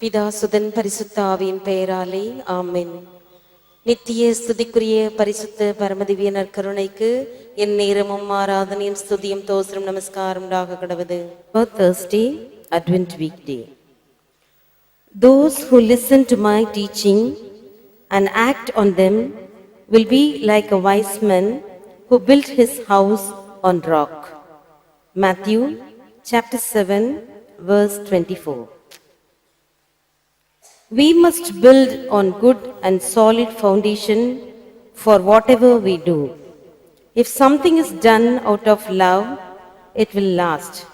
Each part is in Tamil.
பிதா சுதன் பரிசுத்த ஆவியின் பெயராலே ஆமென் நித்திய ஸ்துதிக்குரிய பரிசுத்த பரமதிவிய நற்கருணைக்கு என் நேரமும் ஆராதனையும் ஸ்துதியும் தோசரம் நமஸ்காரம் உண்டாக கடவுது Thursday, Advent weekday. Those who listen to my teaching and act on them will be like a wise man who built his house on rock. Matthew chapter 7 verse 24. We must build on good and solid foundation for whatever we do. If something is done out of love, it will last.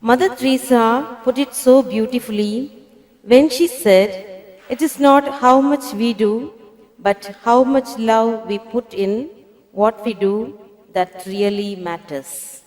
Mother Teresa put it so beautifully when she said, It is not how much we do, but how much love we put in what we do that really matters.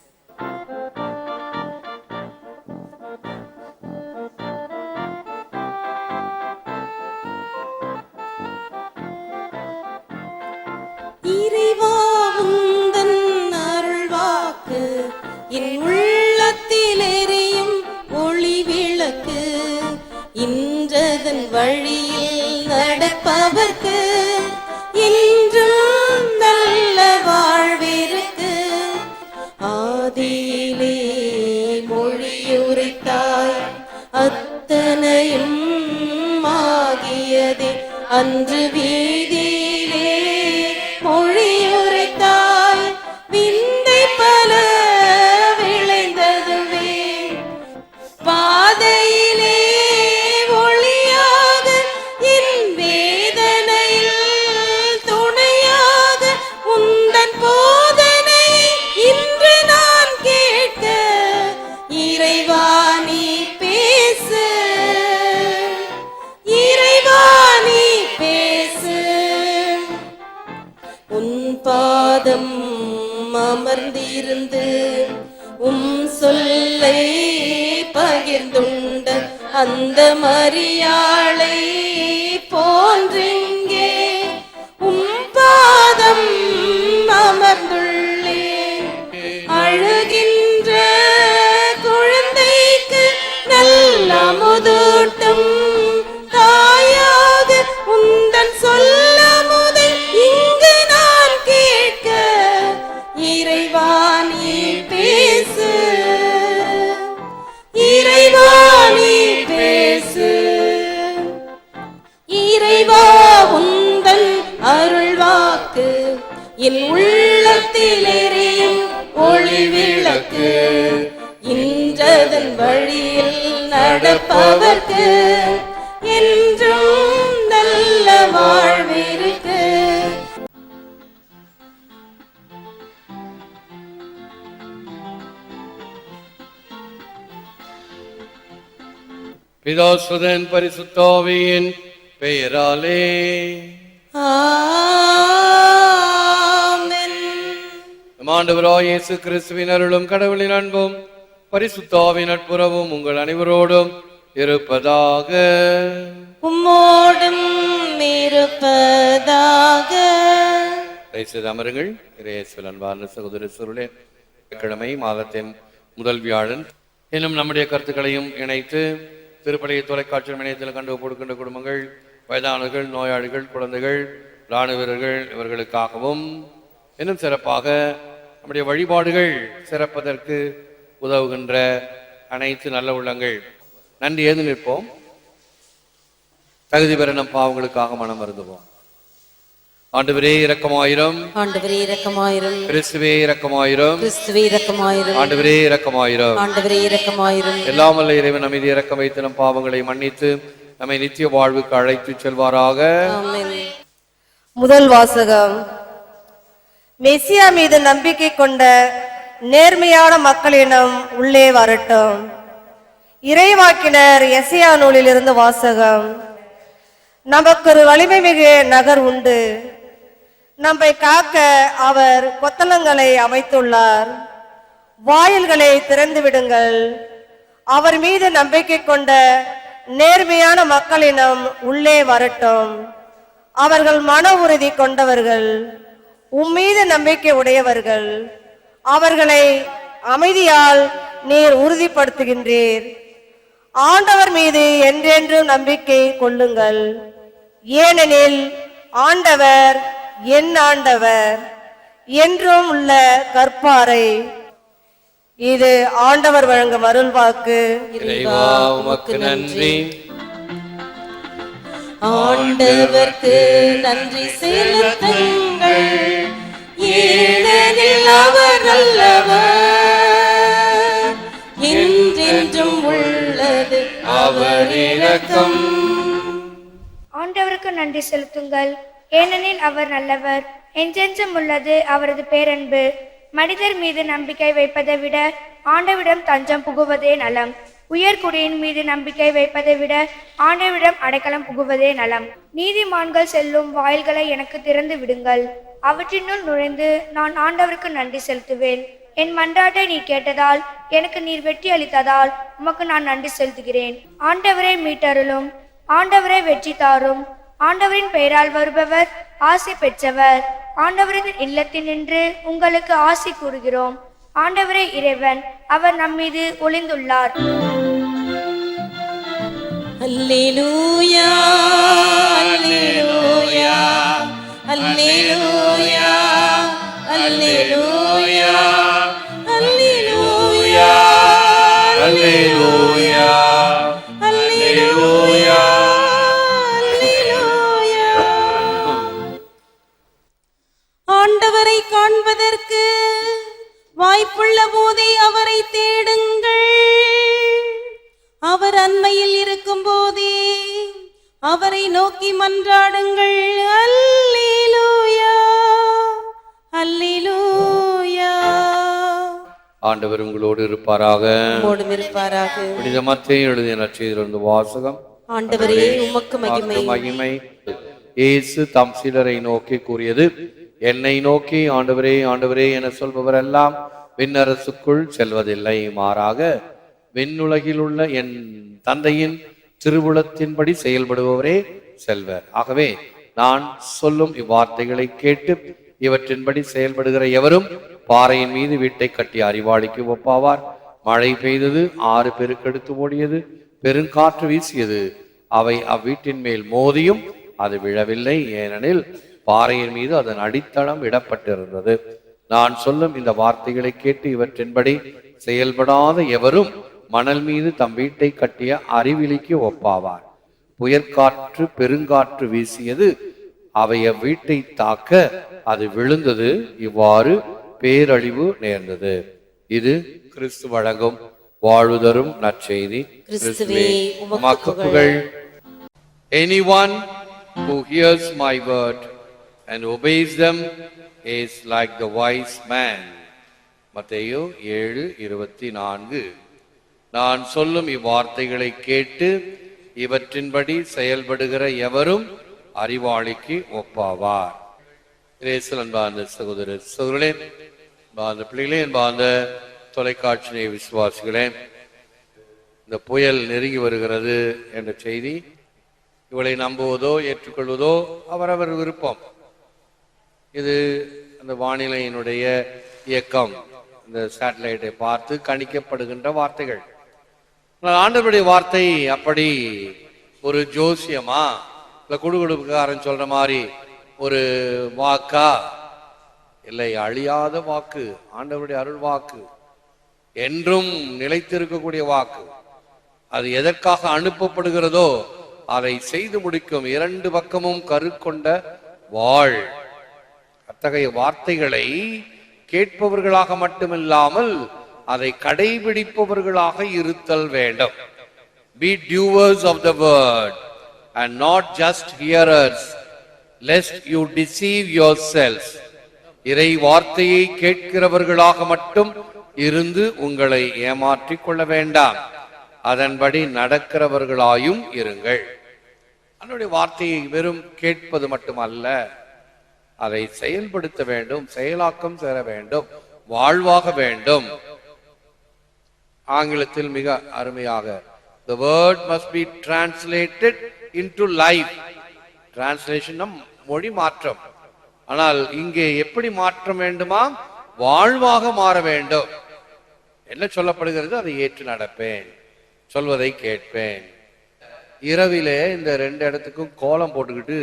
இல்லை பகிர்ந்துண்ட அந்த மரியாளை போன்றிங்கே உள்ளத்தில் எரியும் ஒளி விளக்கு. இன்றதன் வழியில் நடப்பவர்க்கு. என்றும் நல்ல வாழ்விருக்கு பிதாசுதன் பரிசுத்தாவியின் பெயராலே. ஆமென் நம் ஆண்டவராய் இயேசு கிறிஸ்துவின் அருளும் கடவுளின் அன்பும் பரிசுத்தாவின் நட்புறவும் உங்கள் அனைவரோடும் இருப்பதாக. உம்மோடும் இருப்பதாக. அமருங்கள். இறையேசுவில் அன்பார்ந்த சகோதர சுருளே கிழமை மாதத்தின் முதல் வியாழன் இன்னும் நம்முடைய கருத்துக்களையும் இணைத்து திருப்பலையை தொலைக்காட்சி இணையத்தில் கண்டு கொடுக்கின்ற குடும்பங்கள் வயதானவர்கள் நோயாளிகள் குழந்தைகள் இராணுவ வீரர்கள் இவர்களுக்காகவும் இன்னும் சிறப்பாக நம்முடைய வழிபாடுகள் சிறப்பதற்கு உதவுகின்ற அனைத்து நல்ல உள்ளங்கள். நன்றி ஏது நிற்போம். தகுதி பெற நம் பாவங்களுக்காக மனம் வருந்துவோம். ஆண்டவரே இரக்கமாயிரம். ஆண்டவரே இரக்கமாயிரும். கிறிஸ்துவே இரக்கமாயிரம். கிறிஸ்துவே இரக்கமாயிரும். ஆண்டவரே இரக்கமாயிரம். ஆண்டவரே இரக்கமாயிரும். எல்லாம் வல்ல இறைவன் நம்மை இறக்கம் வைத்து நம் பாவங்களை மன்னித்து நம்மை நித்திய வாழ்வுக்கு அழைத்து செல்வாராக. ஆமென். முதல் வாசகம். மெசியா மீது நம்பிக்கை கொண்ட நேர்மையான மக்களினம் உள்ளே வரட்டும். இறைவாக்கினர் எசையா நூலிலிருந்து வாசகம். நமக்கு ஒரு வலிமை மிகு நகர் உண்டு. நம்மை காக்க அவர் கொத்தளங்களை அமைத்துள்ளார். வாயில்களை திறந்து விடுங்கள். அவர் மீது நம்பிக்கை கொண்ட நேர்மையான மக்களினம் உள்ளே வரட்டும். அவர்கள் மன உறுதி கொண்டவர்கள். உம்மீது நம்பிக்கை உடையவர்கள். அவர்களை அமைதியால் நீர் உறுதிப்படுத்துகின்றீர். ஆண்டவர் மீது என்றென்றும் நம்பிக்கை கொள்ளுங்கள். ஏனெனில் ஆண்டவர் என் ஆண்டவர் என்றும் உள்ள கற்பாரை இது ஆண்டவர் வழங்கும் அருள்வாக்கு. நன்றி. ஆண்டவர்க்கு நன்றி செலுத்துங்கள். ஏனெனில் அவர் நல்லவர். என்றென்றும் உள்ளது அவர் இறக்கம் ஆண்டவருக்கு நன்றி செலுத்துங்கள். ஏனெனில் அவர் நல்லவர். என்றென்றும் உள்ளது அவரது பேரன்பு. மனிதர் மீது நம்பிக்கை வைப்பதை விட ஆண்டவிடம் தஞ்சம் புகுவதே நலம். உயர்குடியின் மீது நம்பிக்கை வைப்பதை விட ஆண்டவிடம் அடைக்கலம் புகுவதே நலம். நீதிமான்கள் செல்லும் வாயில்களை எனக்கு திறந்து விடுங்கள். அவற்றினுள் நுழைந்து நான் ஆண்டவருக்கு நன்றி செலுத்துவேன். என் மன்றாட்டை நீ கேட்டதால் எனக்கு நீர் வெற்றி அளித்ததால் உமக்கு நான் நன்றி செலுத்துகிறேன். ஆண்டவரை மீட்டருளும் ஆண்டவரை வெற்றி தாரும். ஆண்டவரின் பெயரால் வருபவர் ஆசை பெற்றவர். ஆண்டவரின் இல்லத்தில் நின்று உங்களுக்கு ஆசை கூறுகிறோம். ஆண்டவரே இறைவன் அவர் நம்மீது ஒளிந்துள்ளார். அல்லேலூயா அல்லேலூயா அல்லேலூயா அல்லேலூயா அல்லேலூயா அல்லேலூயா. அல்லேலூயா வாய்ப்புள்ள போதே அவரை தேடுங்கள். அவர் அண்மையில் இருக்கும் போதே அவரை நோக்கி மன்றாடுங்கள். அல்லேலூயா அல்லேலூயா. ஆண்டவர் உங்களோடு இருப்பாராக. நம்மோடும் இருப்பாராக. புனித மத்திய எழுதிய நற்செய்திலிருந்து வாசகம். ஆண்டவரே உமக்கு மகிமை. இயேசு தம் சிலரை நோக்கி கூறியது என்னை நோக்கி ஆண்டவரே ஆண்டவரே என சொல்பவரெல்லாம் விண்ணரசுக்குள் செல்வதில்லை. மாறாக விண்ணுலகில் உள்ள என் தந்தையின் திருவுளத்தின்படி செயல்படுபவரே செல்வர். ஆகவே நான் சொல்லும் இவ்வார்த்தைகளை கேட்டு இவற்றின்படி செயல்படுகிற எவரும் பாறையின் மீது வீட்டை கட்டி அறிவாளிக்கு ஒப்பாவார். மழை பெய்தது ஆறு பெருக்கெடுத்து ஓடியது பெருங்காற்று வீசியது. அவை அவ்வீட்டின் மேல் மோதியும் அது விழவில்லை. ஏனெனில் பாறையின் மீது அதன் அடித்தளம் இடப்பட்டிருந்தது. நான் சொல்லும் இந்த வார்த்தைகளை கேட்டு இவற்றின்படி செயல்படாத எவரும் மணல் மீது தம் வீட்டை கட்டிய அறிவிலிக்கு ஒப்பாவார். புயற்காற்று பெருங்காற்று வீசியது அவைய வீட்டை தாக்க அது விழுந்தது. இவ்வாறு பேரழிவு நேர்ந்தது. இது கிறிஸ்து வழங்கும் வாழ்வு தரும் நற்செய்தி புகழ். Anyone who hears my word and obeys them is like the wise man மத்தையோ ஏழு இருபத்தி நான்கு நான் சொல்லும் இவ்வார்த்தைகளை கேட்டு இவற்றின்படி செயல்படுகிற எவரும் அறிவாளிக்கு ஒப்பாவார். இயேசுவில் அன்பார்ந்த சகோதரர் சகோதரே அன்பார்ந்த பிள்ளைகளே அன்பார்ந்த தொலைக்காட்சி விசுவாசிகளே இந்த புயல் நெருங்கி வருகிறது என்ற செய்தி இவளை நம்புவதோ ஏற்றுக்கொள்வதோ அவரவர் விருப்பம். இது அந்த வானிலையினுடைய இயக்கம். இந்த சேட்டலைட்டை பார்த்து கணிக்கப்படுகின்ற வார்த்தைகள். ஆண்டவருடைய வார்த்தை அப்படி ஒரு ஜோசியமா? இல்லை குடுகுடுப்புக்காரன் சொல்ற மாதிரி ஒரு வாக்கா? இல்லை அழியாத வாக்கு ஆண்டவருடைய அருள் வாக்கு என்றும் நிலைத்திருக்கக்கூடிய வாக்கு. அது எதற்காக அனுப்பப்படுகிறதோ அதை செய்து முடிக்கும் இரண்டு பக்கமும் கருக்கொண்ட வாழ். அத்தகைய வார்த்தைகளை கேட்பவர்களாக மட்டுமில்லாமல் அதை கடைபிடிப்பவர்களாக இருத்தல் வேண்டும். Be doers of the word and not just hearers lest you deceive yourselves இறை வார்த்தையை கேட்கிறவர்களாக மட்டும் இருந்து உங்களை ஏமாற்றிக் கொள்ள வேண்டாம். அதன்படி நடக்கிறவர்களாயும் இருங்கள். அதனுடைய வார்த்தையை வெறும் கேட்பது மட்டுமல்ல அதை செயல்படுத்த வேண்டும் செயலாக்கம் சேர வேண்டும் வாழ்வாக வேண்டும். ஆங்கிலத்தில் மிக அருமையாக the word must be translated into life translation மொழி மாற்றம். ஆனால் இங்கே எப்படி மாற்றம் வேண்டுமா? வாழ்வாக மாற வேண்டும். என்ன சொல்லப்படுகிறது? அதை ஏற்று நடப்பேன் சொல்வதை கேட்பேன். இரவிலே இந்த ரெண்டு இடத்துக்கும் கோலம் போட்டுக்கிட்டு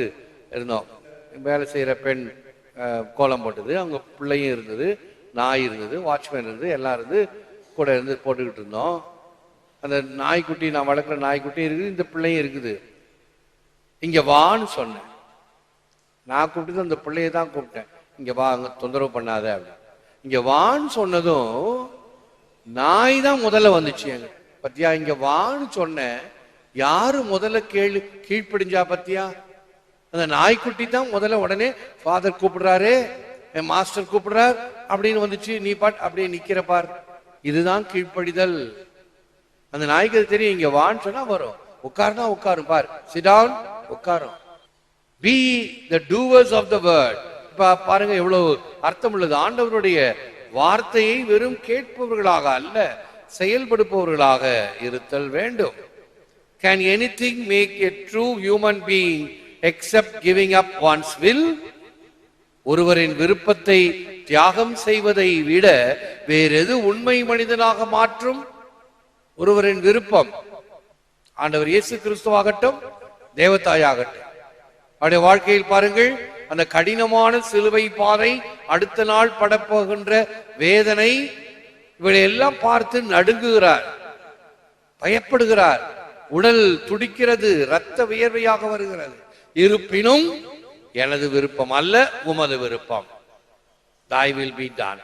இருந்தோம். வேலை செய்கிற பெண் கோலம் போட்டது. அவங்க பிள்ளையும் இருந்தது நாய் இருந்தது வாட்ச்மேன் இருந்தது எல்லாம் இருந்து கூட இருந்து போட்டுக்கிட்டு இருந்தோம். அந்த நாய்க்குட்டி நான் வளர்க்குற நாய்க்குட்டியும் இருக்குது இந்த பிள்ளையும் இருக்குது. இங்கே வான்னு சொன்னேன். நான் கூப்பிட்டது அந்த பிள்ளையை தான் கூப்பிட்டேன். இங்கே வா அங்கே தொந்தரவு பண்ணாத அப்படின்னு. இங்கே வான்னு சொன்னதும் நாய் தான் முதல்ல வந்துச்சு எங்க. பத்தியா இங்கே வான்னு சொன்னேன். யாரு முதல்ல கேள்வி கீழ்ப்படிஞ்சா பத்தியா? அந்த நாய்க்குட்டி தான் முதல்ல உடனே ஃபாதர் கூப்பிடுறாரு என் மாஸ்டர் கூப்பிடுறார் அப்படின்னு வந்துச்சு. நீ பாட் அப்படியே நிக்கிற பார். இதுதான் கீழ்ப்படிதல். அந்த நாய்க்கு அது தெரியும் இங்க வான்னு சொன்னா வரும். உட்காருனா உட்காரும் பார். சிடான் உட்காரும். Be the doers of the word இப்ப பாருங்க எவ்வளவு அர்த்தம் உள்ளது. ஆண்டவருடைய வார்த்தையை வெறும் கேட்பவர்களாக அல்ல செயல்படுப்பவர்களாக இருத்தல் வேண்டும். Can anything make a true human being except giving up one's will ஒருவரின் விருப்பத்தை தியாகம் செய்வதை விட வேறெது உண்மை மனிதனாக மாற்றும்? ஒருவரின் விருப்பம் ஆண்டவர் இயேசு கிறிஸ்துவாகட்டும் தேவதாயாகட்டும். அவருடைய வாழ்க்கையில் பாருங்கள் அந்த கடினமான சிலுவை பாதை அடுத்த நாள் படப்போகின்ற வேதனை இவளை எல்லாம் பார்த்து நடுங்குகிறார் பயப்படுகிறார். உடல் துடிக்கிறது இரத்த வியர்வையாக வருகிறது. இருப்பினும் எனது விருப்பம் அல்ல உமது விருப்பம். Thy will be done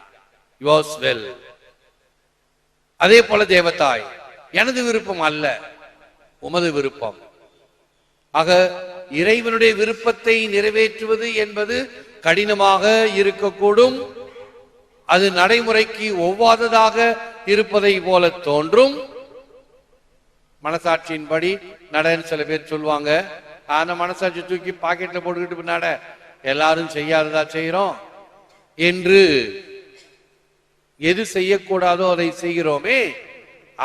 yours well அதே போல தேவதாய் எனது விருப்பம் அல்ல உமது விருப்பம். ஆக இறைவனுடைய விருப்பத்தை நிறைவேற்றுவது என்பது கடினமாக இருக்கக்கூடும். அது நடைமுறைக்கு ஒவ்வாததாக இருப்பதை போல தோன்றும். மனசாட்சியின்படி நடன்னு சில பேர் சொல்லுவாங்க அந்த மனசாட்சி தூக்கி பாக்கெட்ல போட்டுக்கிட்டு பின்னாட எல்லாரும் செய்யாததா செய்யறோம் என்று எது செய்யக்கூடாதோ அதை செய்கிறோமே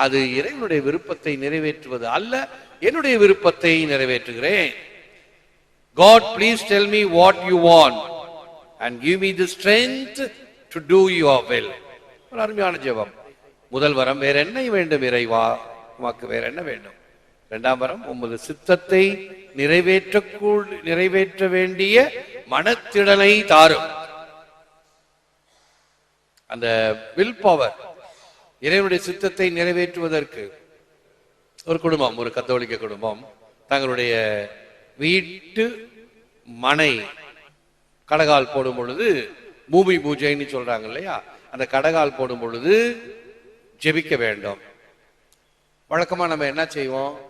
அது இறைவனுடைய விருப்பத்தை நிறைவேற்றுவது அல்ல என்னுடைய விருப்பத்தை நிறைவேற்றுகிறேன். God please tell me what you want and give me the strength to do your will. ஒரு அருமையான ஜெபம். முதல் வரம் வேற என்ன வேண்டும் இறைவா? உமக்கு வேற என்ன வேண்டும்? இரண்டாம் வரம் உமது சித்தத்தை நிறைவேற்ற நிறைவேற்ற வேண்டிய மனத்திடனை தாரும். அந்த வில் பவர் இறைவனுடைய சித்தத்தை நிறைவேற்றுவதற்கு ஒரு குடும்பம் ஒரு கத்தோலிக்க குடும்பம் தங்களுடைய வீட்டு மனை கடகால் போடும் பொழுது பூமி பூஜைன்னு சொல்றாங்க இல்லையா? அந்த கடகால் போடும் பொழுது ஜெபிக்க வேண்டும். வழக்கமா நம்ம என்ன செய்வோம்?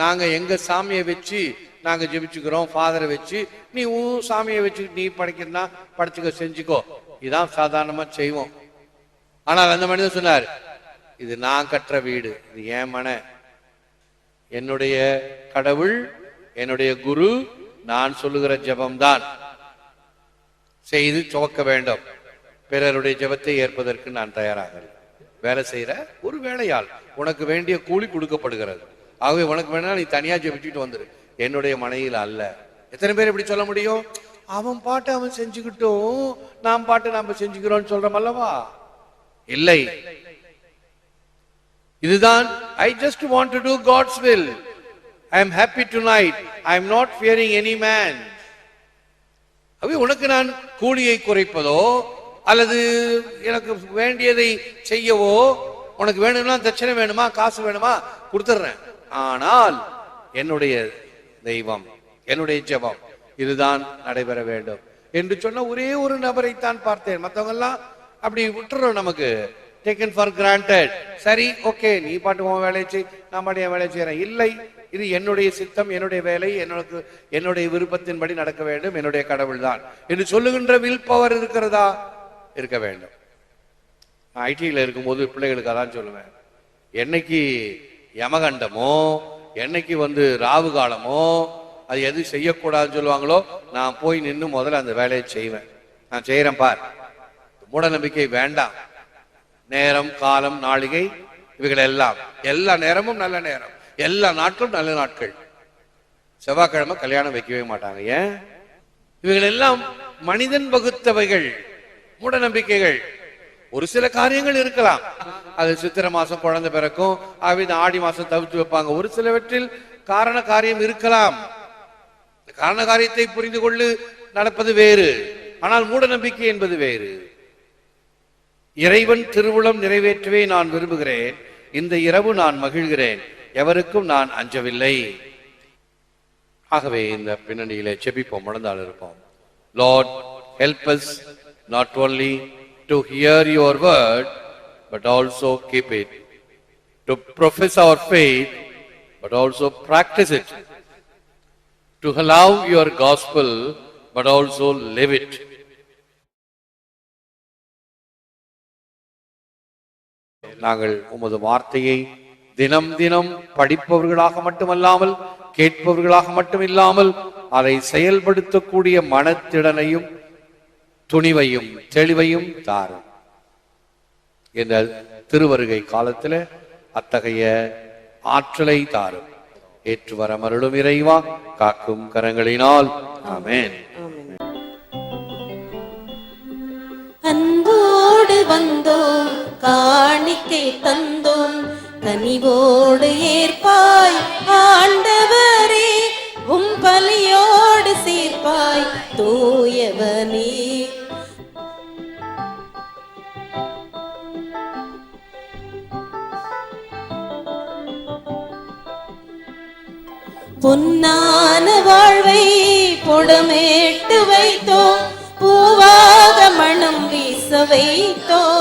நாங்கள் எங்கள் சாமியை வச்சு நாங்கள் ஜெபிச்சுக்கிறோம் ஃபாதரை வச்சு நீ உன் சாமியை வச்சு நீ படைக்கிறனா படைச்சுக்க செஞ்சுக்கோ. இதான் சாதாரணமாக செய்வோம். ஆனால் அந்த மனிதன் சொன்னார் இது நான் கட்டுற வீடு இது என் மன. என்னுடைய கடவுள் என்னுடைய குரு நான் சொல்லுகிற ஜபம்தான். செய்து துவக்க வேண்டும். பிறருடைய ஜெபத்தை ஏற்பதற்கு நான் தயாராக வேலை செய்கிற ஒரு வேலையாள். உனக்கு வேண்டிய கூலி கொடுக்கப்படுகிறது. ஆகவே உனக்கு வேணா நீ தனியா ஜெபிச்சுட்டு வந்துரு. என்னுடைய மனையில் அல்ல. எத்தனை பேர் இப்படி சொல்ல முடியும்? அவன் பாட்டு அவன் செஞ்சுக்கிட்டும் நாம் பாட்டு நாம செஞ்சுக்கிறோம்னு சொல்றோம் அல்லவா? இல்லை. இதுதான் I just want to do God's will I am happy tonight I am not fearing any man அவை உனக்கு நான் கூலியை குறைப்பதோ அல்லது எனக்கு வேண்டியதை செய்யவோ உனக்கு வேணும்னா தட்சணை வேணுமா காசு வேணுமா கொடுத்துட்றேன். ஆனால் என்னுடைய தெய்வம் என்னுடைய ஜெபம் இதுதான் நடைபெற வேண்டும். என்று சொன்ன ஒரே ஒரு நபரைத்தான் பார்த்தேன். மற்றவங்கெல்லாம் அப்படி விட்டுறோம் நமக்கு. டேக்கன் ஃபார் கிராண்டட் சரி ஓகே நீ பாட்டு உன் வேலையை செய் நான் பாட்டு என் வேலையை செய்கிறேன் இல்லை இது என்னுடைய சித்தம் என்னுடைய வேலை எனக்கு என்னுடைய விருப்பத்தின்படி நடக்க வேண்டும் என்னுடைய கடவுள் தான் என்று சொல்லுகின்ற வில் பவர் இருக்கிறதா? இருக்க வேண்டும். ஐடியில் இருக்கும்போது பிள்ளைகளுக்கு அதான் சொல்லுவேன். என்னைக்கு யமகண்டமோ என்னைக்கு வந்து ராவு காலமோ அது எது செய்யக்கூடாதுன்னு சொல்லுவாங்களோ நான் போய் நின்று முதல்ல அந்த வேலையை செய்வேன். நான் செய்கிறேன் பார். மூட நம்பிக்கை வேண்டாம். நேரம் காலம் நாளிகை இவைகள் எல்லாம் எல்லா நேரமும் நல்ல நேரம். எல்லா நாட்களும் நல்ல நாட்கள். செவ்வாய்க்கிழமை கல்யாணம் வைக்கவே மாட்டாங்க. ஏன்? இவைகள் எல்லாம் மனிதன் வகுத்தவைகள். மூட நம்பிக்கைகள் ஒரு சில காரியங்கள் இருக்கலாம். அது சித்திரை மாசம் குழந்தை பிறக்கும் ஆகவே இந்த ஆடி மாசம் தவிர்த்து வைப்பாங்க. ஒரு சிலவற்றில் காரண காரியம் இருக்கலாம். காரண காரியத்தை புரிந்து கொள்ளு நடப்பது வேறு. ஆனால் மூட நம்பிக்கை என்பது வேறு. இறைவன் திருவுளம் நிறைவேற்றவே நான் விரும்புகிறேன். இந்த இரவு நான் மகிழ்கிறேன். எவருக்கும் நான் அஞ்சவில்லை. ஆகவே இந்த பின்னணியிலே செபிப்போம் முழந்தாள் இருப்போம். Lord help us not to hear your word but also keep it to profess our faith but also practice it to allow your gospel but also live it நாங்கள் உமது வார்த்தையை தினம் தினம் படிப்பவர்களாக மட்டுமல்லாமல் கேட்பவர்களாக மட்டும் இல்லாமல் அதை செயல்படுத்தக்கூடிய மனத்திடனையும் துணிவையும் தெளிவையும் தாரும். இந்த திருவருகை காலத்துல அத்தகைய ஆற்றலை தாரும். ஏற்று வர மருளும் இறைவா காக்கும் கரங்களினால். ஆமென். அன்போடு வந்தோம் காணிக்கை தந்தோம் கனிவோடு ஏற்பாய் ஆண்டவரே. உம் பலியோடு சேர்ப்பாய் தூயவனே. பொன்னான வாழ்வை புடமேட்டு வைத்தோம் பூவாக மனம் வீச வைத்தோம்.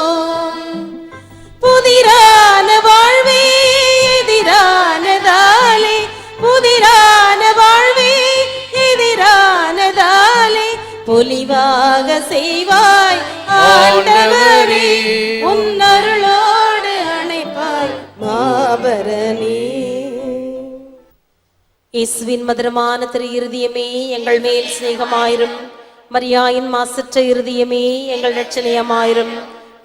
பொலிவாக செய்வாய். ஆண்டவரே உன் அருளோடு அணைப்பாய். மாபரணி. இயேசுவின் மதுரமான திரு இருதயமே எங்கள் மேல் சிநேகமாயிரும். மரியாயின் மாசற்ற இருதயமே எங்கள் ரட்சணியமாயிரும்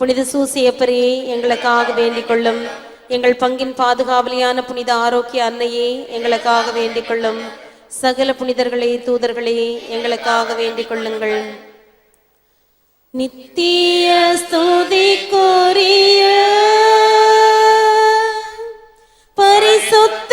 புனித சூசியப்பரே எங்களுக்காக வேண்டிக் கொள்ளும் எங்கள் பங்கின் பாதுகாவலியான புனித ஆரோக்கிய அன்னையே எங்களுக்காக வேண்டிக் கொள்ளும் சகல புனிதர்களே தூதர்களே எங்களுக்காக வேண்டிக் கொள்ளுங்கள். நித்திய ஸ்துதிக்குரிய பரிசுத்த